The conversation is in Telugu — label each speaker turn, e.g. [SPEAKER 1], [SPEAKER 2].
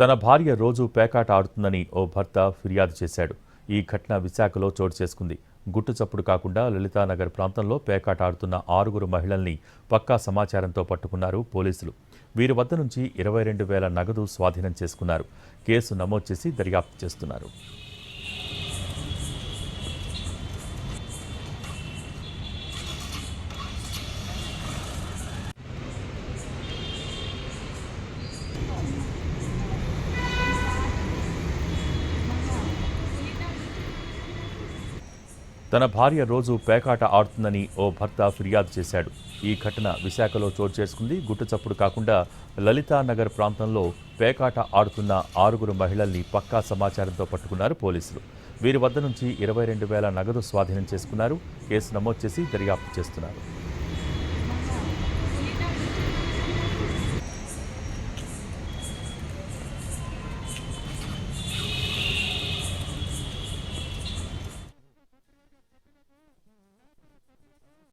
[SPEAKER 1] తన భార్య రోజు పేకాట ఆడుతుందని ఓ భర్త ఫిర్యాదు చేశాడు. ఈ ఘటన విశాఖలో చోటు చేసుకుంది. గుట్టు చప్పుడు కాకుండా లలితానగర్ ప్రాంతంలో పేకాట ఆడుతున్న ఆరుగురు మహిళల్ని పక్కా సమాచారంతో పట్టుకున్నారు పోలీసులు. వీరి వద్ద నుంచి ఇరవై రెండు వేల నగదు స్వాధీనం చేసుకున్నారు. కేసు నమోదు చేసి దర్యాప్తు చేస్తున్నారు. తన భార్య రోజు పేకాట ఆడుతుందని ఓ భర్త ఫిర్యాదు చేశాడు. ఈ ఘటన విశాఖలో చోటు చేసుకుంది. గుట్టుచప్పుడు కాకుండా లలితానగర్ ప్రాంతంలో పేకాట ఆడుతున్న ఆరుగురు మహిళల్ని పక్కా సమాచారంతో పట్టుకున్నారు పోలీసులు. వీరి వద్ద నుంచి ఇరవై రెండు వేల నగదు స్వాధీనం చేసుకున్నారు. కేసు నమోదు చేసి దర్యాప్తు చేస్తున్నారు.